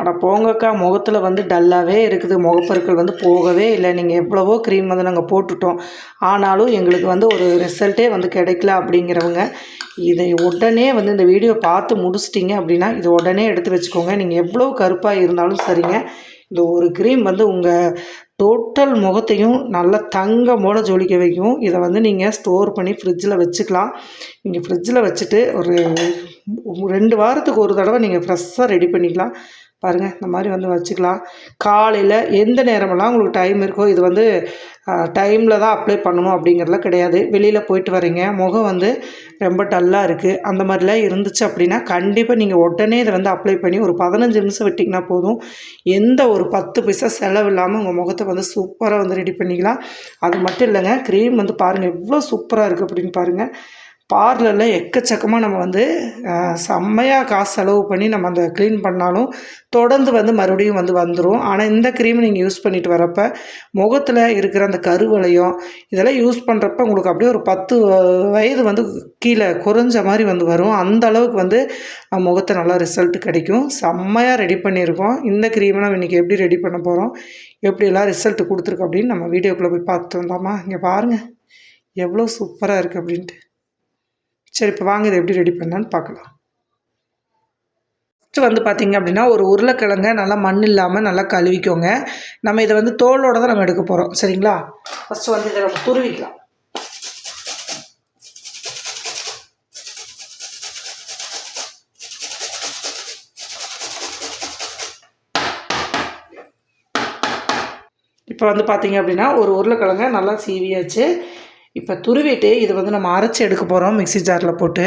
ஆனால் போங்கக்கா முகத்தில் வந்து டல்லாகவே இருக்குது. முகப்பருக்கள் வந்து போகவே இல்லை. நீங்கள் எவ்வளவோ க்ரீம் வந்து நாங்கள் போட்டுட்டோம். ஆனாலும் எங்களுக்கு வந்து ஒரு ரிசல்ட்டே வந்து கிடைக்கல அப்படிங்கிறவங்க இதை உடனே வந்து இந்த வீடியோ பார்த்து முடிச்சிட்டிங்க அப்படின்னா இதை உடனே எடுத்து வச்சுக்கோங்க. நீங்கள் எவ்வளோ கருப்பாக இருந்தாலும் சரிங்க. இந்த ஒரு க்ரீம் வந்து உங்கள் டோட்டல் முகத்தையும் நல்லா தங்கமோட ஜொலிக்க வைக்கும். இதை வந்து நீங்கள் ஸ்டோர் பண்ணி ஃப்ரிட்ஜில் வச்சுக்கலாம். நீங்கள் ஃப்ரிட்ஜில் வச்சுட்டு ஒரு ரெண்டு வாரத்துக்கு ஒரு தடவை நீங்கள் ஃப்ரெஷ்ஷாக ரெடி பண்ணிக்கலாம். பாருங்கள் இந்த மாதிரி வந்து வச்சுக்கலாம். காலையில் எந்த நேரமெல்லாம் உங்களுக்கு டைம் இருக்கோ இது வந்து டைமில் தான் அப்ளை பண்ணணும் அப்படிங்கிறதுலாம் கிடையாது. வெளியில் போயிட்டு வரீங்க முகம் வந்து ரொம்ப டல்லாக இருக்குது அந்த மாதிரிலாம் இருந்துச்சு அப்படின்னா கண்டிப்பாக நீங்கள் உடனே இதை வந்து அப்ளை பண்ணி ஒரு பதினஞ்சு நிமிஷம் விட்டிங்கன்னா போதும். எந்த ஒரு பத்து பைசா செலவு இல்லாமல் உங்கள் முகத்தை வந்து சூப்பராக வந்து ரெடி பண்ணிக்கலாம். அது மட்டும் இல்லைங்க க்ரீம் வந்து பாருங்கள் எவ்வளோ சூப்பராக இருக்குது அப்படின்னு பாருங்கள் பார்லரில் எக்கச்சக்கமாக நம்ம வந்து செம்மையாக காசு செலவு பண்ணி நம்ம அந்த க்ளீன் பண்ணாலும் தொடர்ந்து வந்து மறுபடியும் வந்து வந்துடும் ஆனால் இந்த க்ரீம் நீங்கள் யூஸ் பண்ணிட்டு வரப்ப முகத்தில் இருக்கிற அந்த கருவளையம் இதெல்லாம் யூஸ் பண்ணுறப்ப உங்களுக்கு அப்படியே ஒரு பத்து வயது வந்து கீழே குறைஞ்ச மாதிரி வந்து வரும். அந்த அளவுக்கு வந்து முகத்தை நல்லா ரிசல்ட் கிடைக்கும். செம்மையாக ரெடி பண்ணியிருக்கோம். இந்த க்ரீமை நம்ம இன்றைக்கி எப்படி ரெடி பண்ண போகிறோம் எப்படியெல்லாம் ரிசல்ட் கொடுத்துருக்கு அப்படின்னு நம்ம வீடியோக்குள்ளே போய் பார்த்து வந்தோமா? இங்கே பாருங்கள் எவ்வளோ சூப்பராக இருக்குது அப்படின்ட்டு. சரி இப்போ வாங்க இதை எப்படி ரெடி பண்ணலான்னு பார்க்கலாம். ஃபஸ்ட்டு வந்து பார்த்திங்க அப்படின்னா ஒரு உருளைக்கிழங்க நல்லா மண் இல்லாமல் நல்லா கழுவிக்கோங்க. நம்ம இதை வந்து தோலோட தான் நம்ம எடுக்க போகிறோம் சரிங்களா? ஃபஸ்ட்டு வந்து இதை நம்ம துருவிக்கலாம். இப்போ வந்து பார்த்தீங்க அப்படின்னா ஒரு உருளைக்கிழங்க நல்லா சீவியாச்சு. இப்போ துருவிட்டு இது வந்து நம்ம அரைச்சி எடுக்க போகிறோம் மிக்ஸி ஜாரில் போட்டு.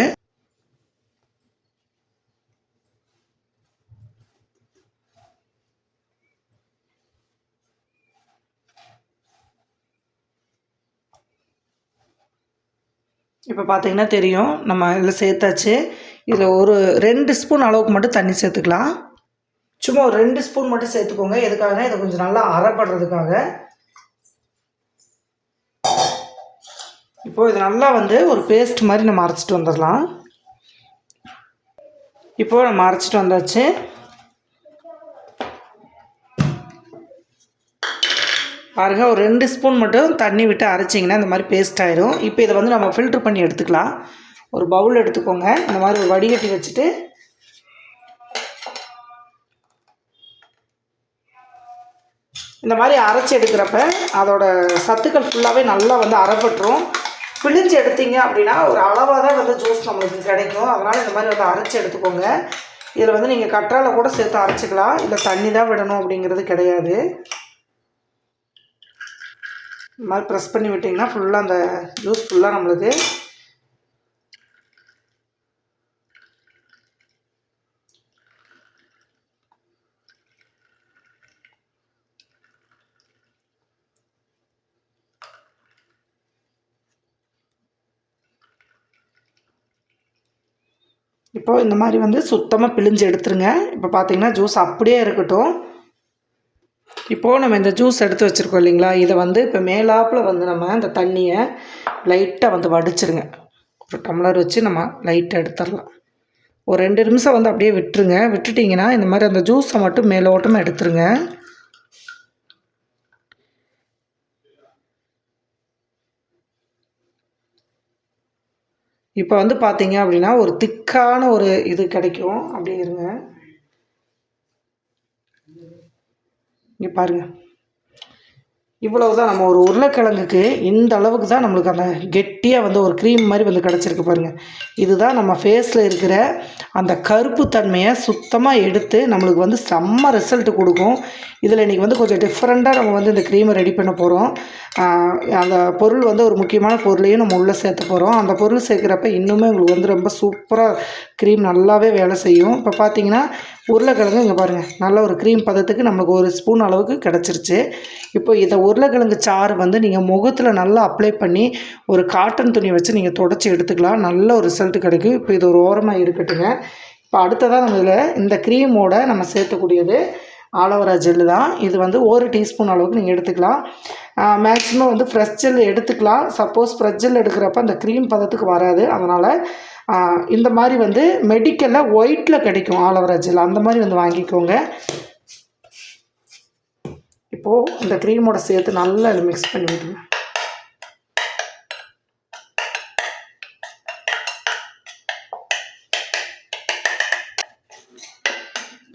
இப்போ பார்த்தீங்கன்னா தெரியும் நம்ம இதில் சேர்த்தாச்சு. இதில் ஒரு ரெண்டு ஸ்பூன் அளவுக்கு மட்டும் தண்ணி சேர்த்துக்கலாம். சும்மா ஒரு ரெண்டு ஸ்பூன் மட்டும் சேர்த்துக்கோங்க. எதுக்காகனா இதை கொஞ்சம் நல்லா அறப்படுறதுக்காக இப்போது இது நல்லா வந்து ஒரு பேஸ்ட் மாதிரி நம்ம அரைச்சிட்டு வந்துடலாம். இப்போது நம்ம அரைச்சிட்டு வந்தாச்சு. பாருங்க ஒரு ரெண்டு ஸ்பூன் மட்டும் தண்ணி விட்டு அரைச்சிங்கன்னா இந்த மாதிரி பேஸ்ட் ஆயிரும். இப்போ இதை வந்து நம்ம ஃபில்ட்ரு பண்ணி எடுத்துக்கலாம். ஒரு பவுல் எடுத்துக்கோங்க. இந்த மாதிரி ஒரு வடிகட்டி வச்சுட்டு இந்த மாதிரி அரைச்சி எடுக்கிறப்ப அதோட சத்துக்கள் ஃபுல்லாகவே நல்லா வந்து அறப்பட்டுரும். பிழிஞ்சு எடுத்தீங்க அப்படின்னா ஒரு அளவாக தான் வந்து ஜூஸ் நம்மளுக்கு கிடைக்கும். அதனால் இந்த மாதிரி வந்து அரைச்சி எடுத்துக்கோங்க. இதில் வந்து நீங்கள் கற்றாழை கூட சேர்த்து அரைச்சிக்கலாம். இல்லை தண்ணி தான் விடணும் அப்படிங்கிறது கிடையாது. இந்த மாதிரி ப்ரெஸ் பண்ணி விட்டிங்கன்னா ஃபுல்லாக அந்த ஜூஸ் ஃபுல்லாக நம்மளுக்கு இப்போது இந்த மாதிரி வந்து சுத்தமாக பிழிஞ்சு எடுத்துருங்க. இப்போ பார்த்தீங்கன்னா ஜூஸ் அப்படியே இருக்கட்டும். இப்போது நம்ம இந்த ஜூஸ் எடுத்து வச்சுருக்கோம் இல்லைங்களா? இதை வந்து இப்போ மேலாப்பில் வந்து நம்ம இந்த தண்ணியை லைட்டாக வந்து வடிச்சிருங்க. ஒரு டம்ளர் வச்சு நம்ம லைட்டாக எடுத்துடலாம் ஒரு ரெண்டு நிமிஷம் வந்து அப்படியே விட்டுருங்க. விட்டுட்டிங்கன்னா இந்த மாதிரி அந்த ஜூஸை மட்டும் மேலோட்டமாக எடுத்துருங்க. இப்போ வந்து பார்த்தீங்க அப்படின்னா ஒரு திக்கான ஒரு இது கிடைக்கும். அப்படி இருங்க. இங்கே பாருங்கள் இவ்வளவு தான் நம்ம ஒரு உருளைக்கிழங்குக்கு இந்த அளவுக்கு தான் நம்மளுக்கு அந்த கெட்டியாக வந்து ஒரு க்ரீம் மாதிரி வந்து கிடச்சிருக்கு பாருங்கள் இதுதான் நம்ம ஃபேஸில் இருக்கிற அந்த கருப்பு தன்மையை சுத்தமாக எடுத்து நம்மளுக்கு வந்து செம்ம ரிசல்ட் கொடுக்கும். இதில் இன்றைக்கி வந்து கொஞ்சம் டிஃப்ரெண்ட்டாக நம்ம வந்து இந்த க்ரீமை ரெடி பண்ண போகிறோம் அந்த பொருள் வந்து ஒரு முக்கியமான பொருளையும் நம்ம உள்ளே சேர்த்து போகிறோம் அந்த பொருள் சேர்க்குறப்ப இன்னுமே உங்களுக்கு வந்து ரொம்ப சூப்பராக க்ரீம் நல்லாவே வேலை செய்யும். இப்போ பார்த்தீங்கன்னா உருளைக்கிழங்கு இங்கே பாருங்கள் நல்ல ஒரு க்ரீம் பதத்துக்கு நமக்கு ஒரு ஸ்பூன் அளவுக்கு கிடச்சிருச்சு. இப்போ இதை உருளைக்கிழங்கு சாறு வந்து நீங்கள் முகத்தில் நல்லா அப்ளை பண்ணி ஒரு காட்டன் துணி வச்சு நீங்கள் தொடச்சி எடுத்துக்கலாம். நல்ல ஒரு ரிசல்ட் கிடைக்கும். இப்போ இது ஒரு ஓரமாக இருக்கட்டுங்க. இப்போ அடுத்ததாக நம்ம இதில் இந்த க்ரீமோட நம்ம சேர்த்தக்கூடியது ஆலோவரா ஜெல்லு தான். இது வந்து ஒரு டீஸ்பூன் அளவுக்கு நீங்கள் எடுத்துக்கலாம். மேக்ஸிமம் வந்து ஃப்ரெஷ் ஜெல் எடுத்துக்கலாம். சப்போஸ் ஃப்ரெஷ் ஜெல் எடுக்கிறப்ப அந்த க்ரீம் பதத்துக்கு வராது. அதனால் இந்த மாதிரி வந்து மெடிக்கலில் ஒயிட்டில் கிடைக்கும் ஆலோவரா ஜெல் அந்த மாதிரி வந்து வாங்கிக்கோங்க. இப்போது இந்த க்ரீமோட சேர்த்து நல்லா மிக்ஸ் பண்ணி விடுங்க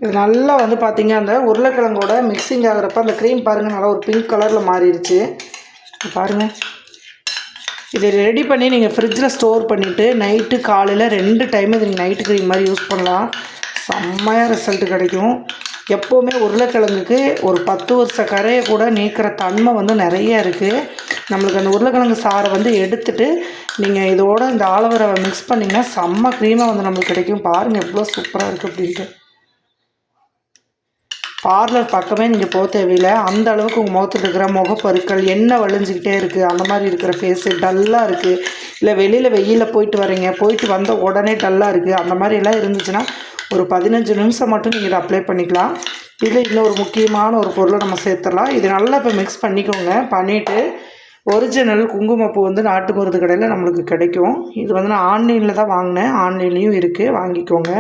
இது நல்லா வந்து பார்த்தீங்கன்னா அந்த உருளைக்கிழங்கோட மிக்சிங் ஆகிறப்ப அந்த க்ரீம் பாருங்கள் நல்லா ஒரு பிங்க் கலரில் மாறிடுச்சு பாருங்கள் இதை ரெடி பண்ணி நீங்கள் ஃப்ரிட்ஜில் ஸ்டோர் பண்ணிவிட்டு நைட்டு காலையில் ரெண்டு டைம் இது நீங்கள் நைட்டு க்ரீம் மாதிரி யூஸ் பண்ணலாம். செம்மையாக ரிசல்ட் கிடைக்கும். எப்போவுமே உருளைக்கிழங்குக்கு ஒரு பத்து வருஷ கரையை கூட நீக்கிற தன்மை வந்து நிறைய இருக்குது நம்மளுக்கு அந்த உருளைக்கிழங்கு சாறை வந்து எடுத்துட்டு நீங்கள் இதோட இந்த ஆலோவேராவை மிக்ஸ் பண்ணிங்கன்னா செம்ம க்ரீமாக வந்து நம்மளுக்கு கிடைக்கும். பாருங்கள் எவ்வளோ சூப்பராக இருக்குது அப்படின்ட்டு. பார்லர் பக்கமே நீங்கள் போக தேவையில்லை. அந்த அளவுக்கு உங்கள் முகத்தில் இருக்கிற முகப்பருக்கள் என்ன வழிஞ்சிக்கிட்டே இருக்குது அந்த மாதிரி இருக்கிற ஃபேஸு டல்லாக இருக்குது இல்லை வெளியில் வெயிலில் போயிட்டு வரீங்க. போயிட்டு வந்த உடனே டல்லாக இருக்குது அந்த மாதிரி எல்லாம் இருந்துச்சுன்னா ஒரு பதினஞ்சு நிமிஷம் மட்டும் நீங்கள் இதை அப்ளை பண்ணிக்கலாம். இதில் இன்னொரு முக்கியமான ஒரு பொருளை நம்ம சேர்த்துடலாம். இது நல்லா இப்போ மிக்ஸ் பண்ணிக்கோங்க. பண்ணிவிட்டு ஒரிஜினல் குங்குமப்பூ வந்து நாட்டு மருந்து கடையில் நம்மளுக்கு கிடைக்கும். இது வந்து நான் ஆன்லைனில் தான் வாங்கினேன். ஆன்லைன்லேயும் இருக்குது வாங்கிக்கோங்க.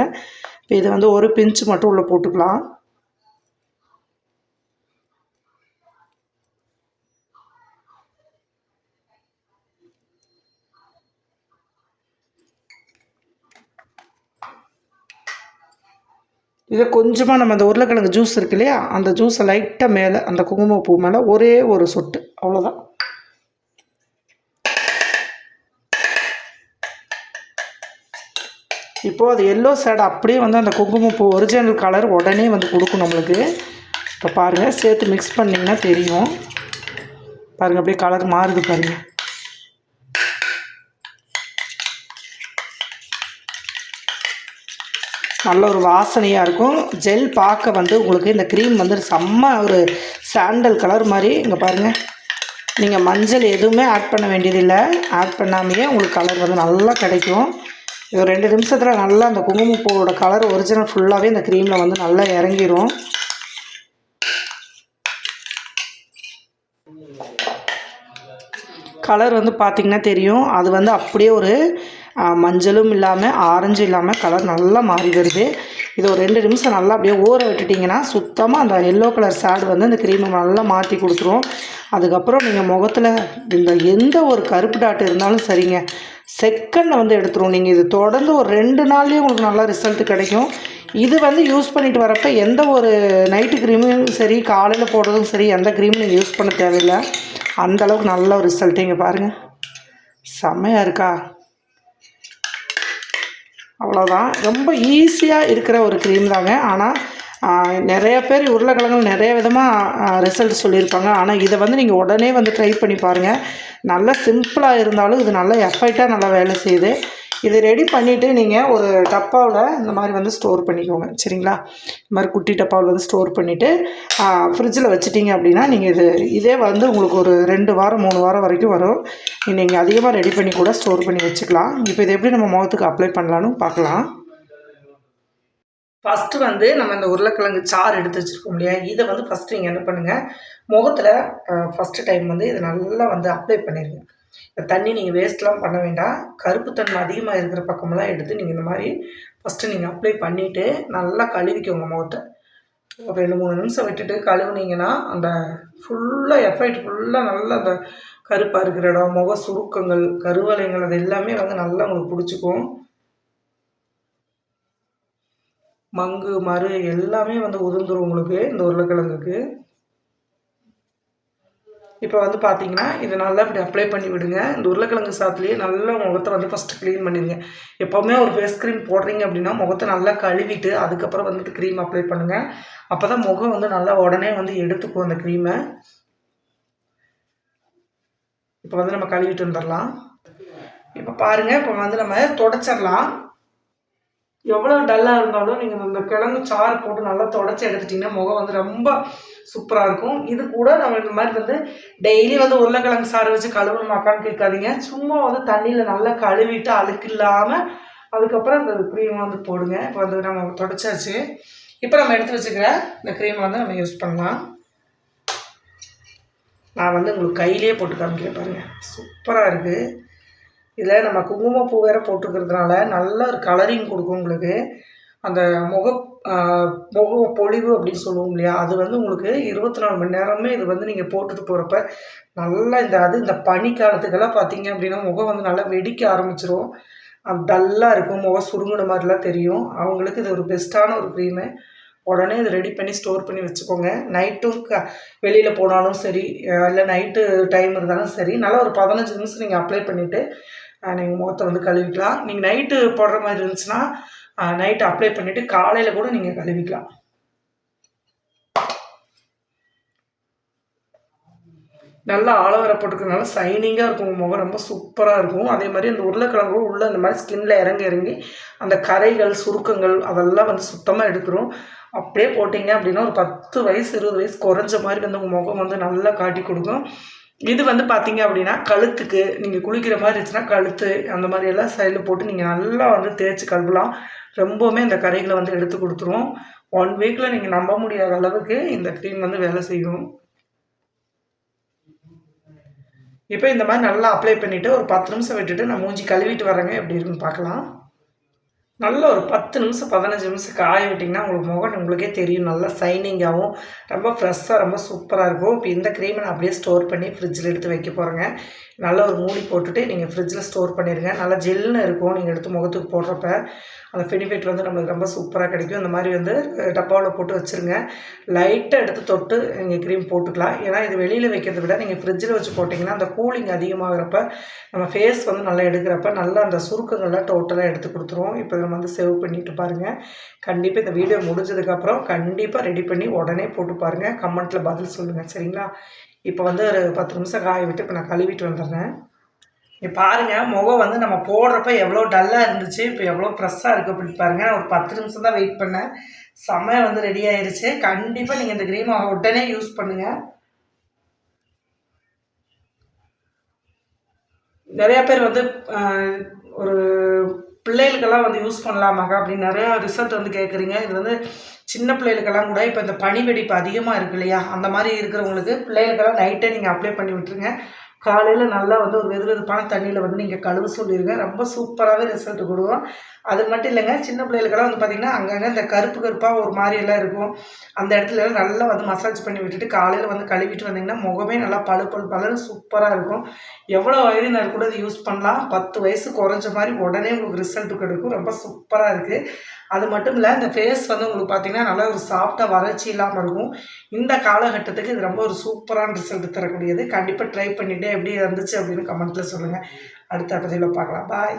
இப்போ இதை வந்து ஒரு பிஞ்சு மட்டும் உள்ளே போட்டுக்கலாம். இதை கொஞ்சமாக நம்ம அந்த உருளைக்கிழங்கு ஜூஸ் இருக்கு இல்லையா? அந்த ஜூஸை லைட்டாக மேலே அந்த குங்குமப்பூ மேலே ஒரே ஒரு சொட்டு. அவ்வளோதான் இப்போது அது எல்லோ சேடை அப்படியே வந்து அந்த குங்குமப்பூ ஒரிஜினல் கலர் உடனே வந்து கொடுக்கும் நம்மளுக்கு. இப்போ பாருங்கள் சேர்த்து மிக்ஸ் பண்ணிங்கன்னா தெரியும். பாருங்கள் அப்படியே கலர் மாறுது பாருங்கள் நல்ல ஒரு வாசனையாக இருக்கும். ஜெல் பார்க்க வந்து உங்களுக்கு இந்த க்ரீம் வந்து செம்ம ஒரு சாண்டல் கலர் மாதிரி. இங்கே பாருங்கள் நீங்கள் மஞ்சள் எதுவுமே ஆட் பண்ண வேண்டியதில்லை. ஆட் பண்ணாமையே உங்களுக்கு கலர் வந்து நல்லா கிடைக்கும். இது ரெண்டு நிமிஷத்தில் நல்லா அந்த குங்குமப்பூவோட கலர் ஒரிஜினல் ஃபுல்லாகவே இந்த க்ரீமில் வந்து நல்லா இறங்கிடும் கலர் வந்து பார்த்திங்கன்னா தெரியும். அது வந்து அப்படியே ஒரு மஞ்சளும் இல்லாமல் ஆரஞ்சும் இல்லாமல் கலர் நல்லா மாறி வருது. இது ஒரு ரெண்டு நிமிஷம் நல்லா அப்படியே ஊற விட்டுட்டிங்கன்னா சுத்தமாக அந்த எல்லோ கலர் சேடு வந்து அந்த க்ரீமை நல்லா மாற்றி கொடுத்துரும். அதுக்கப்புறம் நீங்கள் முகத்தில் இந்த எந்த ஒரு கருப்பு டாட் இருந்தாலும் சரிங்க. செகண்டில் வந்து எடுத்துரும். நீங்கள் இது தொடர்ந்து ஒரு ரெண்டு நாள்லேயே உங்களுக்கு நல்லா ரிசல்ட் கிடைக்கும். இது வந்து யூஸ் பண்ணிட்டு வரப்போ எந்த ஒரு நைட்டு க்ரீமும் சரி காலையில் போடுறதும் சரி எந்த க்ரீமும் நீங்கள் யூஸ் பண்ண தேவையில்லை. அந்தளவுக்கு நல்ல ஒரு ரிசல்ட்டு இங்கே பாருங்கள் செம்மையாக இருக்கா? அவ்வளோதான் ரொம்ப ஈஸியாக இருக்கிற ஒரு க்ரீம் தாங்க. ஆனால் நிறைய பேர் உருளைக்கிழங்கு நிறைய விதமாக ரிசல்ட் சொல்லியிருப்பாங்க. ஆனால் இதை வந்து நீங்கள் உடனே வந்து ட்ரை பண்ணி பாருங்கள் நல்லா சிம்பிளாக இருந்தாலும் இது நல்லா எஃபெக்டாக நல்லா வேலை செய்யுது. இது ரெடி பண்ணிவிட்டு நீங்கள் ஒரு டப்பாவில் இந்த மாதிரி வந்து ஸ்டோர் பண்ணிக்கோங்க. சரிங்களா? இந்த மாதிரி குட்டி டப்பாவில் வந்து ஸ்டோர் பண்ணிவிட்டு ஃப்ரிட்ஜில் வச்சுட்டிங்க அப்படின்னா நீங்கள் இது இதே வந்து உங்களுக்கு ஒரு ரெண்டு வாரம் மூணு வாரம் வரைக்கும் வரும். நீங்கள் அதிகமாக ரெடி பண்ணி கூட ஸ்டோர் பண்ணி வச்சுக்கலாம். இப்போ இதை எப்படி நம்ம முகத்துக்கு அப்ளை பண்ணலான்னு பார்க்கலாம். ஃபஸ்ட்டு வந்து நம்ம இந்த உருளைக்கிழங்கு சாறு எடுத்து வச்சுருக்கோம் இல்லையா? இதை வந்து ஃபஸ்ட்டு நீங்கள் என்ன பண்ணுங்கள் முகத்தில் ஃபஸ்ட்டு டைம் வந்து இதை நல்லா வந்து அப்ளை பண்ணிடுங்க இந்த தண்ணி நீங்கள் வேஸ்ட்லாம் பண்ண வேண்டாம். கருப்பு தன்மை அதிகமாக இருக்கிற பக்கமெல்லாம் எடுத்து நீங்கள் இந்த மாதிரி ஃபஸ்ட்டு நீங்கள் அப்ளை பண்ணிவிட்டு நல்லா கழுவிக்கோங்க முகத்தை. ஒரு ரெண்டு மூணு நிமிஷம் விட்டுட்டு கழுவுனீங்கன்னா அந்த ஃபுல்லாக எஃபெக்ட் ஃபுல்லாக நல்லா அந்த கருப்பாக இருக்கிற இடம் முக சுருக்கங்கள் கருவலைங்கள் அது எல்லாமே வந்து நல்லா உங்களுக்கு பிடிச்சிக்கும். மங்கு மறு எல்லாமே வந்து உதிர்ந்துடும் உங்களுக்கு இந்த உருளைக்கிழங்குக்கு. இப்போ வந்து பார்த்தீங்கன்னா இதை நல்லா இப்படி அப்ளை பண்ணி விடுங்க. இந்த உருளைக்கிழங்கு சாத்துலேயே நல்லா முகத்தை வந்து ஃபஸ்ட்டு க்ளீன் பண்ணிடுங்க. எப்போவுமே ஒரு ஃபேஸ் க்ரீம் போடுறீங்க அப்படின்னா முகத்தை நல்லா கழுவிட்டு அதுக்கப்புறம் வந்துட்டு க்ரீம் அப்ளை பண்ணுங்கள் அப்போ தான் முகம் வந்து நல்லா உடனே வந்து எடுத்துக்கும் அந்த க்ரீமை இப்போ வந்து நம்ம கழுவிட்டு வந்துடலாம். இப்போ பாருங்கள் இப்போ வந்து நம்ம தொடச்சிடலாம். எவ்வளோ டல்லாக இருந்தாலும் நீங்கள் இந்த கிழங்கு சாறு போட்டு நல்லா தொடச்சி எடுத்துட்டிங்கன்னா முகம் வந்து ரொம்ப சூப்பராக இருக்கும். இது கூட நம்ம இந்த மாதிரி வந்து டெய்லி வந்து உருளைக்கிழங்கு சாறு வச்சு கழுவணுமாக்கான்னு கேட்காதீங்க. சும்மா வந்து தண்ணியில் நல்லா கழுவிட்டு அழுக்கு இல்லாமல் அதுக்கப்புறம் அந்த க்ரீம் வந்து போடுங்க. இப்போ வந்து நம்ம தொடச்சாச்சு. இப்போ நம்ம எடுத்து வச்சுக்கிற இந்த க்ரீமை வந்து நம்ம யூஸ் பண்ணலாம். நான் வந்து உங்களுக்கு கையிலே போட்டு காமிக்கிறேன் பாருங்கள் சூப்பராக இருக்குது இதில் நம்ம குங்குமப்பூ வேறு போட்டுருக்கிறதுனால நல்ல ஒரு கலரிங் கொடுக்கும் உங்களுக்கு. அந்த முக முகம் பொழிவு அப்படின்னு சொல்லுவோம் இல்லையா? அது வந்து உங்களுக்கு இருபத்தி நாலு மணி நேரமே இது வந்து நீங்கள் போட்டுட்டு போகிறப்ப நல்லா இந்த அது இந்த பனி காலத்துக்கெல்லாம் பார்த்தீங்க அப்படின்னா முகம் வந்து நல்லா வெடிக்க ஆரம்பிச்சிரும். டல்லாக இருக்கும் முகம் சுருங்குன மாதிரிலாம் தெரியும். அவங்களுக்கு இது ஒரு பெஸ்ட்டான ஒரு க்ரீமு உடனே இதை ரெடி பண்ணி ஸ்டோர் பண்ணி வச்சுக்கோங்க. நைட்டும் க வெளியில் போனாலும் சரி இல்லை நைட்டு டைம் இருந்தாலும் சரி நல்லா ஒரு பதினஞ்சு நிமிஷம் நீங்கள் அப்ளை பண்ணிவிட்டு நீங்கள் முகத்தை வந்து கழுவிக்கலாம். நீங்கள் நைட்டு போடுற மாதிரி இருந்துச்சுன்னா நைட் அப்ளை பண்ணிவிட்டு காலையில் கூட நீங்கள் கழுவிக்கலாம். நல்லா ஆலோவேரா போட்டுக்கிறதுனால சைனிங்காக இருக்கும் உங்கள் முகம். ரொம்ப சூப்பராக இருக்கும். அதே மாதிரி அந்த உருளைக்கிழங்கு உள்ளே அந்த மாதிரி ஸ்கின்ல இறங்கி இறங்கி அந்த கரைகள் சுருக்கங்கள் அதெல்லாம் வந்து சுத்தமாக எடுத்துரும். அப்படியே போட்டிங்க அப்படின்னா ஒரு பத்து வயசு இருபது வயசு குறைஞ்ச மாதிரி வந்து உங்கள் முகம் வந்து நல்லா காட்டி கொடுக்கும். இது வந்து பார்த்தீங்க அப்படின்னா கழுத்துக்கு நீங்கள் குளிக்கிற மாதிரி இருந்துச்சுன்னா கழுத்து அந்த மாதிரி எல்லாம் சைடில் போட்டு நீங்கள் நல்லா வந்து தேய்ச்சி கழுவலாம். ரொம்பவுமே இந்த கரைகளை வந்து எடுத்து கொடுத்துரும். ஒன் வீக்கில் நீங்கள் நம்ப முடியாத அளவுக்கு இந்த க்ரீம் வந்து வேலை செய்யும். இப்போ இந்த மாதிரி நல்லா அப்ளை பண்ணிவிட்டு ஒரு பத்து நிமிஷம் விட்டுட்டு நான் மூஞ்சி கழுவிட்டு வரேங்க. எப்படி இருக்குன்னு பார்க்கலாம். நல்ல ஒரு பத்து நிமிஷம் பதினஞ்சு நிமிஷம் காய விட்டிங்கன்னா உங்களுக்கு முகம் உங்களுக்கே தெரியும். நல்லா சைனிங்காகவும் ரொம்ப ஃப்ரெஷ்ஷாக ரொம்ப சூப்பராக இருக்கும். இப்போ இந்த க்ரீமை நான் அப்படியே ஸ்டோர் பண்ணி ஃப்ரிட்ஜில் எடுத்து வைக்க போகிறேங்க நல்ல ஒரு மூடி போட்டுட்டு நீங்கள் ஃப்ரிட்ஜில் ஸ்டோர் பண்ணிடுங்க நல்லா ஜெல்னு இருக்கும் நீங்கள் எடுத்து முகத்துக்கு போடுறப்ப. அந்த பெனிஃபிட் வந்து நம்மளுக்கு ரொம்ப சூப்பராக கிடைக்கும். இந்த மாதிரி வந்து டப்பாவில் போட்டு வச்சுருங்க. லைட்டாக எடுத்து தொட்டு நீங்கள் க்ரீம் போட்டுக்கலாம். ஏன்னா இது வெளியில் வைக்கிறத விட நீங்கள் ஃப்ரிட்ஜில் வச்சு போட்டிங்கன்னா அந்த கூலிங் அதிகமாகிறப்ப நம்ம ஃபேஸ் வந்து நல்லா எடுக்கிறப்ப நல்லா அந்த சுருக்கங்கள்லாம் டோட்டலாக எடுத்து கொடுத்துருவோம் இப்போ வந்து சேவ் பண்ணிட்டு பாருங்கள் கண்டிப்பாக இந்த வீடியோ முடிஞ்சதுக்கப்புறம் கண்டிப்பாக ரெடி பண்ணி உடனே போட்டு பாருங்கள் கமெண்ட்டில் பதில் சொல்லுங்கள் சரிங்களா? இப்போ வந்து ஒரு பத்து நிமிஷம் காய விட்டு இப்போ நான் கழுவிட்டு வந்துடுறேன். இப்போ பாருங்கள் முகம் வந்து நம்ம போடுறப்ப எவ்வளோ டல்லாக இருந்துச்சு. இப்போ எவ்வளோ ஃப்ரெஷ்ஷாக இருக்குது அப்படின்னு பாருங்கள் ஒரு பத்து நிமிஷம் தான் வெயிட் பண்ணேன். செம்மையாக வந்து ரெடி ஆயிடுச்சு கண்டிப்பாக நீங்கள் இந்த க்ரீமை உடனே யூஸ் பண்ணுங்கள் நிறையா பேர் வந்து ஒரு பிள்ளைகளுக்கெல்லாம் வந்து யூஸ் பண்ணலாமாக்கா அப்படின்னு நிறையா ரிசல்ட் வந்து கேட்குறீங்க இது வந்து சின்ன பிள்ளைகளுக்கெல்லாம் கூட இப்போ இந்த பனி வெடிப்பு அதிகமாக இருக்கு இல்லையா? அந்த மாதிரி இருக்கிறவங்களுக்கு பிள்ளைகளுக்கெல்லாம் நைட்டே நீங்கள் அப்ளை பண்ணி விட்டுருங்க. காலையில் நல்லா வந்து ஒரு வெது வெதுப்பான தண்ணியில் வந்து நீங்கள் கழுவு சொல்லிடுங்க ரொம்ப சூப்பராகவே ரிசல்ட் கொடுக்கும். அது மட்டும் இல்லைங்க சின்ன பிள்ளைகளுக்கெல்லாம் வந்து பார்த்திங்கன்னா அங்கங்கே இந்த கருப்பு கருப்பாக ஒரு மாதிரியெல்லாம் இருக்கும். அந்த இடத்துல நல்லா வந்து மசாஜ் பண்ணி விட்டுட்டு காலையில் வந்து கழுவிட்டு வந்தீங்கன்னா முகமே நல்லா பழு பழு பழு சூப்பராக இருக்கும். எவ்வளோ வயதினர் கூட இது யூஸ் பண்ணலாம். பத்து வயசு குறைஞ்ச மாதிரி உடனே உங்களுக்கு ரிசல்ட் கிடைக்கும். ரொம்ப சூப்பராக இருக்குது அது மட்டும் இல்லை இந்த ஃபேஸ் வந்து உங்களுக்கு பார்த்தீங்கன்னா நல்லா ஒரு சாஃப்டாக வறட்சி இல்லாமல் இருக்கும். இந்த காலகட்டத்துக்கு இது ரொம்ப ஒரு சூப்பரான ரிசல்ட் தரக்கூடியது. கண்டிப்பாக ட்ரை பண்ணிவிட்டு எப்படி இருந்துச்சு அப்படின்னு கமெண்ட்டில் சொல்லுங்கள் அடுத்த பதிவில் பார்க்கலாம். பாய்